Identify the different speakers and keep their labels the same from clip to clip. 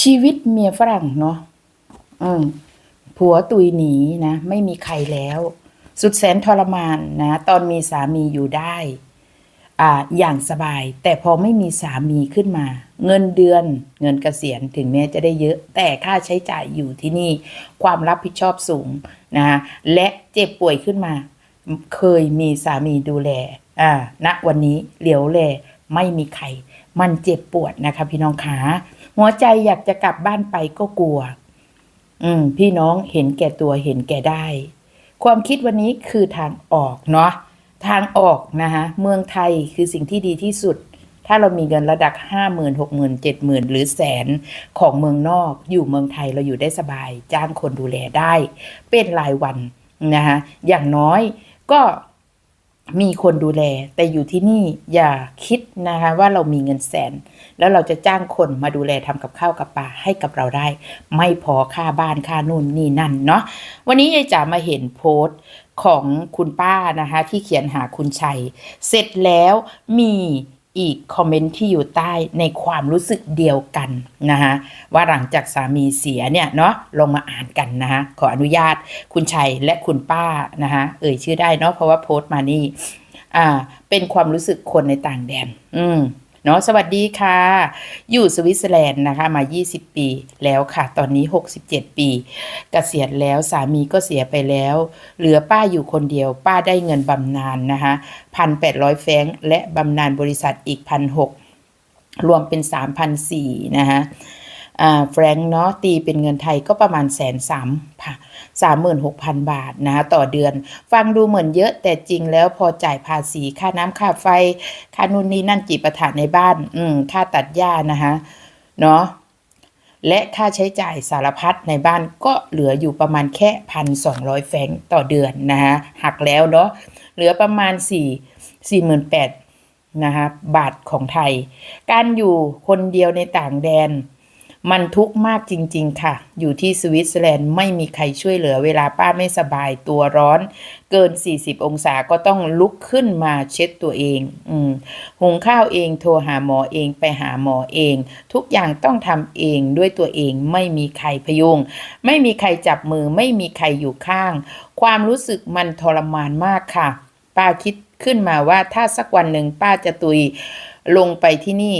Speaker 1: ชีวิตเมียฝรั่งเนาะอืมผัวตุยหนีนะ ไม่มีใครแล้ว สุดแสนทรมานนะ ตอนมีสามีอยู่ได้ อ่า อย่างสบาย แต่พอไม่มีสามีขึ้นมา เงินเดือน เงินเกษียณถึงแม้จะได้เยอะ แต่ค่าใช้จ่ายอยู่ที่นี่ ความรับผิดชอบสูงนะ และเจ็บป่วยขึ้นมา เคยมีสามีดูแล อ่าณวันนี้เหลียวแล ไม่มีใคร มันเจ็บปวดนะคะ พี่น้องขาหัวใจอยากจะกลับบ้านไปก็กลัว อืม พี่น้องเห็นแก่ตัวเห็นแก่ได้ ความคิดวันนี้คือทางออกเนาะทางออกนะคะเมืองไทยคือสิ่งที่ดีที่สุด ถ้าเรามีเงินระดับห้าหมื่นหกหมื่นเจ็ดหมื่นหรือแสนของเมืองนอก อยู่เมืองไทยเราอยู่ได้สบาย จ้างคนดูแลได้ เป็นรายวันนะคะอย่างน้อยก็ มีคนดูแล แต่อยู่ที่นี่อย่าคิดนะคะว่าเรามีเงินแสน แล้วเราจะจ้างคนมาดูแลทำกับข้าวกับปลาให้กับเราได้ ไม่พอค่าบ้านค่านู่นนี่นั่นเนาะวันนี้ยายจ๋ามาเห็นโพสต์ของคุณป้านะคะที่เขียนหาคุณชัย เสร็จแล้วมี อีกคอมเมนต์ที่อยู่ใต้ในความรู้สึกเดียวกันนะคะว่าหลังจากสามีเสียเนี่ยเนาะลงมาอ่านกันนะคะขออนุญาตคุณชัยและคุณป้านะคะเอ่ยชื่อได้เนาะเพราะว่าโพสต์มานี่อ่าเป็นความรู้สึกคนในต่างแดน อืม เนาะสวัสดีค่ะ อยู่สวิตเซอร์แลนด์นะคะมา 20 ปีแล้วค่ะ ตอนนี้ 67 ปีกเกษียณแล้วสามีก็เสียไปแล้ว เหลือป้าอยู่คนเดียว ป้าได้เงินบำนาญนะคะ1,800 แฟรงและบำนาญบริษัทอีก 1,600 รวมเป็น 3,400นะคะ แฟรงค์เนาะตีเป็นเงินไทยก็ประมาณแสนสามสามหมื่นหกพันบาทนะต่อเดือน ฟังดูเหมือนเยอะแต่จริงแล้วพอจ่ายภาษีค่าน้ำค่าไฟ ค่านู่นนี่นั่นจิปาถะในบ้าน อืมค่าตัดหญ้านะคะเนาะและค่าใช้จ่ายสารพัดในบ้านก็เหลืออยู่ประมาณแค่พันสองร้อยแฟรงค์ต่อเดือนนะคะหักแล้วเนาะเหลือประมาณสี่สี่หมื่นแปดนะคะบาทของไทย การอยู่คนเดียวในต่างแดน มันทุกข์มากจริง ๆ ค่ะ อยู่ที่สวิตเซอร์แลนด์ไม่มีใครช่วยเหลือเวลาป้าไม่สบายตัวร้อน เกิน 40 องศาก็ต้องลุกขึ้นมาเช็ดตัวเองอืหุงข้าวเองโทรหาหมอเองไปหาหมอเอง ทุกอย่างต้องทำเองด้วยตัวเองไม่มีใครพยุง ไม่มีใครจับมือไม่มีใครอยู่ข้าง ความรู้สึกมันทรมานมากค่ะ ป้าคิดขึ้นมาว่าถ้าสักวันหนึ่งป้าจะตุยลงไปที่นี่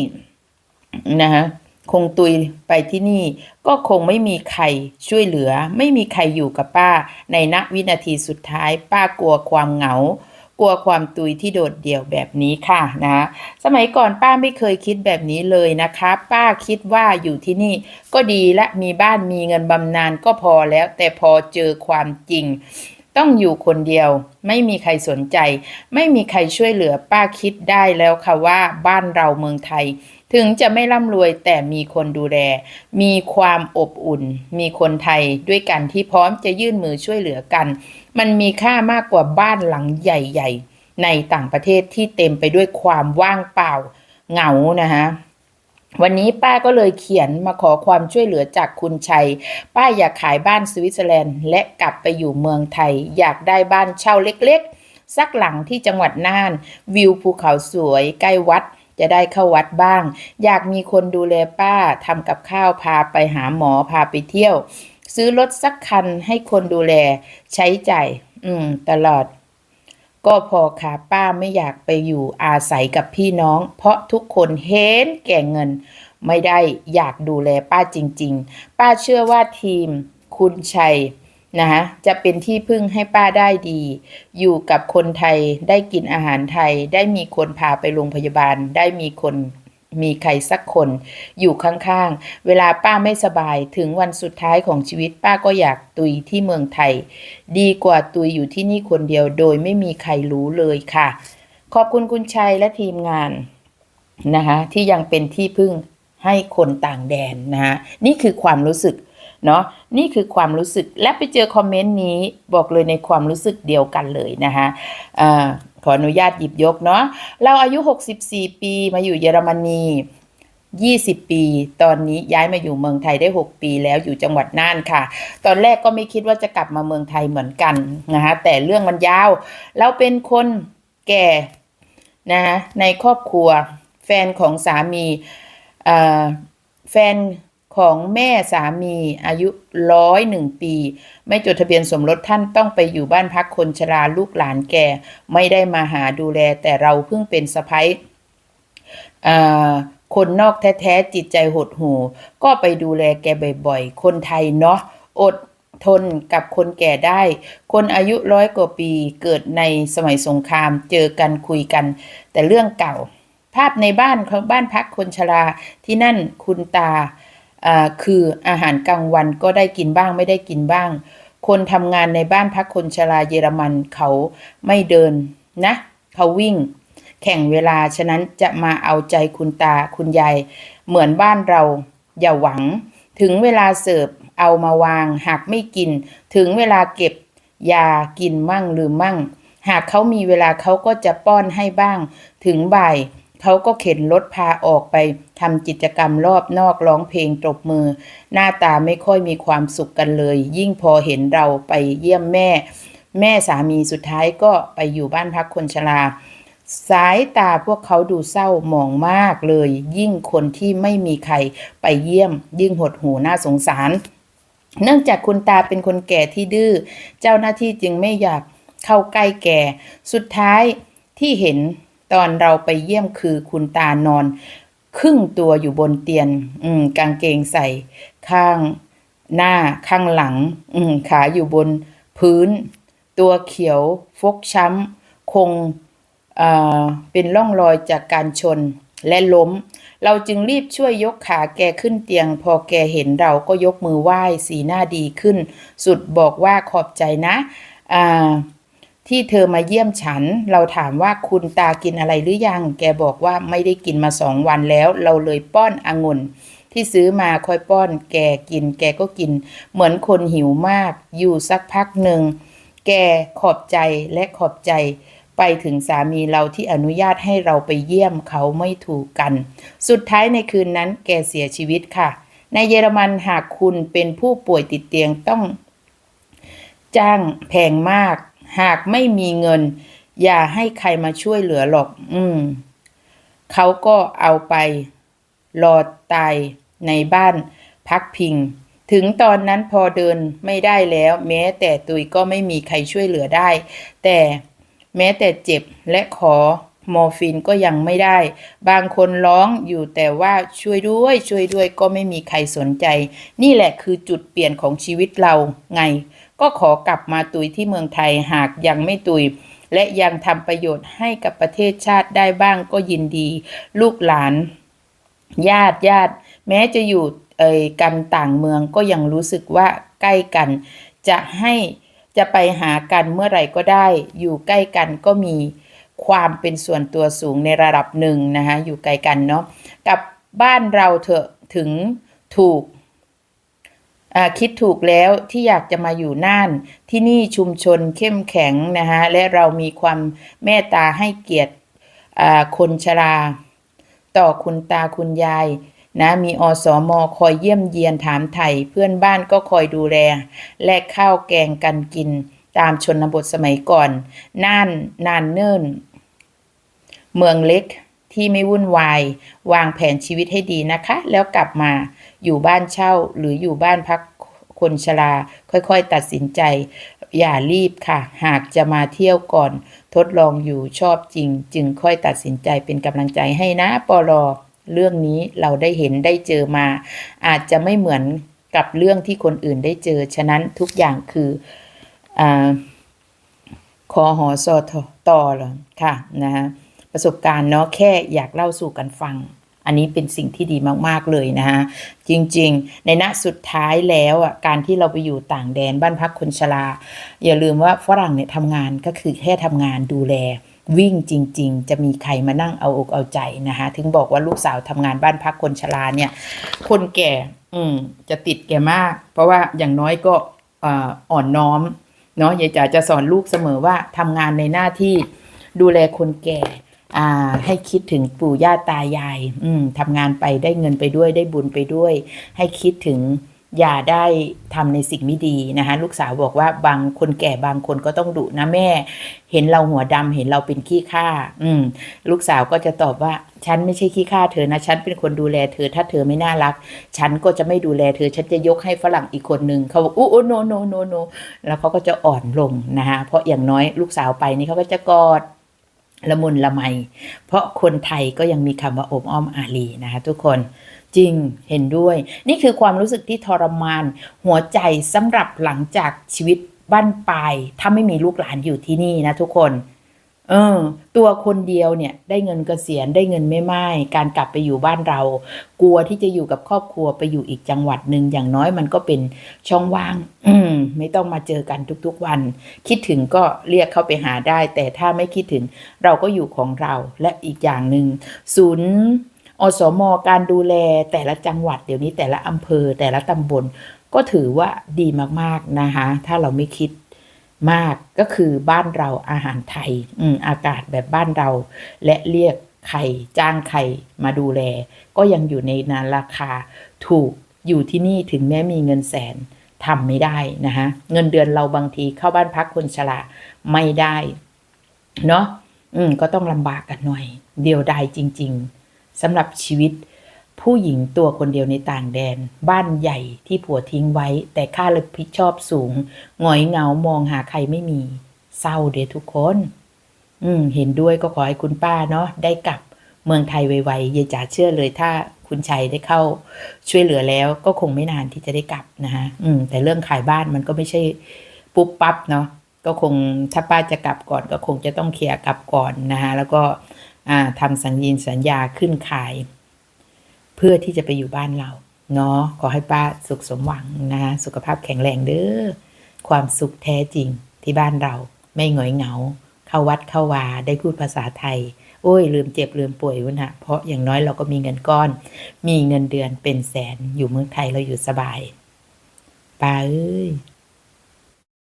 Speaker 1: นะคะ คงตุยไปที่นี่ ก็คงไม่มีใครช่วยเหลือ ไม่มีใครอยู่กับป้า ในณวินาทีสุดท้าย ป้ากลัวความเหงา กลัวความตุยที่โดดเดี่ยวแบบนี้ค่ะนะสมัยก่อนป้าไม่เคยคิดแบบนี้เลยนะคะ ป้าคิดว่าอยู่ที่นี่ ก็ดีและมีบ้านมีเงินบำนาญก็พอแล้ว แต่พอเจอความจริง ต้องอยู่คนเดียว ไม่มีใครสนใจ ไม่มีใครช่วยเหลือป้าคิดได้แล้วค่ะว่าบ้านเราเมืองไทย ถึงจะไม่ร่ำรวยแต่มีคนดูแล มีความอบอุ่น มีคนไทยด้วยกันที่พร้อมจะยื่นมือช่วยเหลือกัน มันมีค่ามากกว่าบ้านหลังใหญ่ ๆ ในต่างประเทศที่เต็มไปด้วยความว่างเปล่าเหงานะคะวันนี้ป้าก็เลยเขียนมาขอความช่วยเหลือจากคุณชัย ป้าอยากขายบ้านสวิตเซอร์แลนด์ และกลับไปอยู่เมืองไทย อยากได้บ้านเช่าเล็กๆ สักหลังที่จังหวัดน่าน วิวภูเขาสวยใกล้วัด จะได้เข้าวัดบ้าง อยากมีคนดูแลป้าทำกับข้าวพาไปหาหมอพาไปเที่ยว ซื้อรถสักคันให้คนดูแลใช้ใจ่ายอืม ตลอด ก็พอค่ะป้าไม่อยากไปอยู่อาศัยกับพี่น้อง เพราะทุกคนเห็นแก่เงิน ไม่ได้อยากดูแลป้าจริง ๆ ป้าเชื่อว่าทีม คุณชัย นะคะจะเป็นที่พึ่งให้ป้าได้ดี อยู่กับคนไทยได้กินอาหารไทย ได้มีคนพาไปโรงพยาบาล ได้มีคนมีใครสักคนอยู่ข้างๆ เวลาป้าไม่สบายถึงวันสุดท้ายของชีวิตป้าก็อยากตุยที่เมืองไทย ดีกว่าตุยอยู่ที่นี่คนเดียวโดยไม่มีใครรู้เลยค่ะ ขอบคุณคุณชัยและทีมงานนะคะที่ยังเป็นที่พึ่งให้คนต่างแดนนะคะนี่คือความรู้สึก เนาะนี่คือความรู้สึกและไปเจอคอมเมนต์นี้บอกเลยในความรู้สึกเดียวกันเลยนะคะอขออนุญาตหยิบยกเนาะเราอายุ 64 ปีมาอยู่เยอรมนี20 ปี ตอนนี้ย้ายมาอยู่เมืองไทยได้ 6 ปีแล้วอยู่จังหวัดน่านค่ะ ตอนแรกก็ไม่คิดว่าจะกลับมาเมืองไทยเหมือนกันนะคะแต่เรื่องมันยาว เราเป็นคนแก่นะคะในครอบครัว แฟนของสามีแฟน ของแม่สามีอายุร้อยหนึ่งปี ไม่จดทะเบียนสมรสท่านต้องไปอยู่บ้านพักคนชราลูกหลานแกไม่ได้มาหาดูแล แต่เราเพิ่งเป็นสะพ้ยคนนอกแท้ๆจิตใจหดหู่ก็ไปดูแลแกบ่อยๆ คนไทยเนาะอดทนกับคนแก่ได้ คนอายุร้อยกว่าปีเกิดในสมัยสงครามเจอกันคุยกัน แต่เรื่องเก่า ภาพในบ้านของบ้านพักคนชราที่นั่นคุณตา คืออาหารกลางวันก็ได้กินบ้างไม่ได้กินบ้าง คนทำงานในบ้านพักคนชราเยอรมันเขาไม่เดินนะ เขาวิ่ง แข่งเวลาฉะนั้นจะมาเอาใจคุณตาคุณยายเหมือนบ้านเราอย่าหวัง ถึงเวลาเสิร์ฟเอามาวาง หากไม่กิน ถึงเวลาเก็บยากินมั่งหรือมั่ง หากเขามีเวลาเขาก็จะป้อนให้บ้าง ถึงบ่าย เขาก็เข็นรถพาออกไปทำกิจกรรมรอบนอกร้องเพลงตบมือ หน้าตาไม่ค่อยมีความสุขกันเลย ยิ่งพอเห็นเราไปเยี่ยมแม่ แม่สามีสุดท้ายก็ไปอยู่บ้านพักคนชราสายตาพวกเขาดูเศร้าหมองมากเลย ยิ่งคนที่ไม่มีใครไปเยี่ยม ยิ่งหดหูน่าสงสาร เนื่องจากคุณตาเป็นคนแก่ที่ดื้อ เจ้าหน้าที่จึงไม่อยากเข้าใกล้แกสุดท้ายที่เห็น ตอนเราไปเยี่ยมคือคุณตานอน ครึ่งตัวอยู่บนเตียงอืมกางเกงใส่ ข้างหน้าข้างหลัง อืมขาอยู่บนพื้น ตัวเขียวฟกช้ำ คงเอ่อเป็นร่องรอยจากการชนและล้ม เราจึงรีบช่วยยกขาแกขึ้นเตียง พอแกเห็นเราก็ยกมือไหว้สีหน้าดีขึ้น สุดบอกว่าขอบใจนะ อ่า ที่เธอมาเยี่ยมฉัน เราถามว่าคุณตากินอะไรหรือยัง แกบอกว่าไม่ได้กินมาสองวันแล้ว เราเลยป้อนองุ่นที่ซื้อมาคอยป้อน แกกิน แกก็กิน เหมือนคนหิวมาก อยู่สักพักหนึ่ง แกขอบใจและขอบใจ ไปถึงสามีเราที่อนุญาตให้เราไปเยี่ยมเขาไม่ถูกกัน สุดท้ายในคืนนั้น แกเสียชีวิตค่ะ ในเยอรมันหากคุณเป็นผู้ป่วยติดเตียงต้องจ้างแพงมาก หากไม่มีเงิน อย่าให้ใครมาช่วยเหลือหรอก อืม เขาก็เอาไปรอตายในบ้านพักพิง ถึงตอนนั้นพอเดินไม่ได้แล้ว แม้แต่ตุยก็ไม่มีใครช่วยเหลือได้ แต่แม้แต่เจ็บและขอมอร์ฟีนก็ยังไม่ได้ บางคนร้องอยู่แต่ว่าช่วยด้วย ช่วยด้วยก็ไม่มีใครสนใจ นี่แหละคือจุดเปลี่ยนของชีวิตเราไง ก็ขอกลับมาตุยที่เมืองไทยหากยังไม่ตุย และยังทำประโยชน์ให้กับประเทศชาติได้บ้างก็ยินดี ลูกหลาน ญาติญาติ แม้จะอยู่เอ่ยกันต่างเมืองก็ยังรู้สึกว่าใกล้กัน จะให้จะไปหากันเมื่อไหร่ก็ได้ อยู่ใกล้กันก็มีความเป็นส่วนตัวสูงในระดับหนึ่งนะคะอยู่ไกลกันเนาะกับบ้านเราเถอะถึงถูก คิดถูกแล้วที่อยากจะมาอยู่น่าน ที่นี่ชุมชนเข้มแข็งนะคะและเรามีความเมตตาให้เกียรติคนชรา ต่อคุณตาคุณยายนะมีอสมคอยเยี่ยมเยียนถามไถ่เพื่อนบ้านก็คอยดูแล และข้าวแกงกันกิน ตามชนบทสมัยก่อน น่านนานเนิ่น เมืองเล็ก ที่ไม่วุ่นวาย วางแผนชีวิตให้ดีนะคะ แล้วกลับมาอยู่บ้านเช่าหรืออยู่บ้านพักคนชรา ค่อยๆ ตัดสินใจ อย่ารีบค่ะ หากจะมาเที่ยวก่อน ทดลองอยู่ชอบจริง จึงค่อยตัดสินใจเป็นกำลังใจให้นะปอลอเรื่องนี้เราได้เห็นได้เจอมา อาจจะไม่เหมือนกับเรื่องที่คนอื่นได้เจอ ฉะนั้นทุกอย่างคืออาคอหอสอต่อหรอค่ะนะฮะ ประสบการณ์เนาะแค่อยากเล่าสู่กันฟัง อันนี้เป็นสิ่งที่ดีมากๆเลยนะฮะจริงๆ ในณสุดท้ายแล้วอะการที่เราไปอยู่ต่างแดนบ้านพักคนชราอย่าลืมว่าฝรั่งเนี่ยทำงานก็คือแค่ทำงานดูแลวิ่งจริง ๆ จะมีใครมานั่งเอาอกเอาใจนะคะ ถึงบอกว่าลูกสาวทำงานบ้านพักคนชราเนี่ย คนแก่ อืม จะติดแก่มาก เพราะว่าอย่างน้อยก็อ่ออนน้อม เนาะยายจ๋าจะสอนลูกเสมอว่าทำงานในหน้าที่ดูแลคนแก่ ให้คิดถึงปู่ย่าตายายอืมทำงานไปได้เงินไปด้วยได้บุญไปด้วย ให้คิดถึงอย่าได้ทำในสิ่งไม่ดีนะคะลูกสาวบอกว่าบางคนแก่บางคนก็ต้องดุนะแม่ เห็นเราหัวดำเห็นเราเป็นขี้ข้าอืมลูกสาวก็จะตอบว่า ฉันไม่ใช่ขี้ข้าเธอนะฉันเป็นคนดูแลเธอ ถ้าเธอไม่น่ารัก ฉันก็จะไม่ดูแลเธอ ฉันจะยกให้ฝรั่งอีกคนหนึ่งเขาบอกอู้โนโนโนโนแล้วเขาก็จะอ่อนลงนะคะเพราะอย่างน้อยลูกสาวไปนี่เขาก็จะกอด ละมุนละไม เพราะคนไทยก็ยังมีคำว่าโอมอ้อมอารีนะคะทุกคนจริงเห็นด้วย นี่คือความรู้สึกที่ทรมาน หัวใจสำหรับหลังจากชีวิตบ้านปลายถ้าไม่มีลูกหลานอยู่ที่นี่นะทุกคน เออ ตัวคนเดียวเนี่ย ได้เงินเกษียณได้เงินไม่ไม้การกลับไปอยู่บ้านเรา กลัวที่จะอยู่กับครอบครัวไปอยู่อีกจังหวัดหนึ่งอย่างน้อยมันก็เป็นช่องว่าง อืมไม่ต้องมาเจอกันทุกๆวัน คิดถึงก็เรียกเข้าไปหาได้ แต่ถ้าไม่คิดถึงเราก็อยู่ของเราและอีกอย่างหนึ่งศูนย์อสมการดูแลแต่ละจังหวัดเดี๋ยวนี้แต่ละอำเภอแต่ละตำบลก็ถือว่าดีมากๆนะคะถ้าเราไม่คิด มากก็คือบ้านเราอาหารไทยอืมอากาศแบบบ้านเรา และเรียกใครจ้างใครมาดูแล ก็ยังอยู่ในนาราคาถูกอยู่ที่นี่ถึงแม้มีเงินแสนทำไม่ได้นะคะเงินเดือนเราบางทีเข้าบ้านพักคนชราไม่ได้เนาะอืมก็ต้องลำบากกันหน่อย เดียวดายจริง ๆสำหรับชีวิต ผู้หญิงตัวคนเดียวในต่างแดน บ้านใหญ่ที่ผัวทิ้งไว้ แต่ค่ารับผิดชอบสูงหงอยเหงามองหาใครไม่มี เศร้าเดียทุกคน อืม เห็นด้วยก็ขอให้คุณป้าเนาะได้กลับเมืองไทยไวๆยายจ๋าเชื่อเลยถ้าคุณชัยได้เข้าช่วยเหลือแล้วก็คงไม่นานที่จะได้กลับนะฮะอืม แต่เรื่องขายบ้านมันก็ไม่ใช่ปุ๊บปั๊บเนาะก็คงถ้าป้าจะกลับก่อนก็คงจะต้องเคลียร์กลับก่อนนะฮะแล้วก็อ่าทำสัญญินสัญญาขึ้นขาย เพื่อที่จะไปอยู่บ้านเราเนาะขอให้ป้าสุขสมหวังนะสุขภาพแข็งแรงเด้อความสุขแท้จริงที่บ้านเราไม่หงอยเหงา เข้าวัดเข้าวาได้พูดภาษาไทย โอ้ย ลืมเจ็บลืมป่วยวะนะเพราะอย่างน้อยเราก็มีเงินก้อน มีเงินเดือนเป็นแสนอยู่เมืองไทยเราอยู่สบายป้าเอ้ย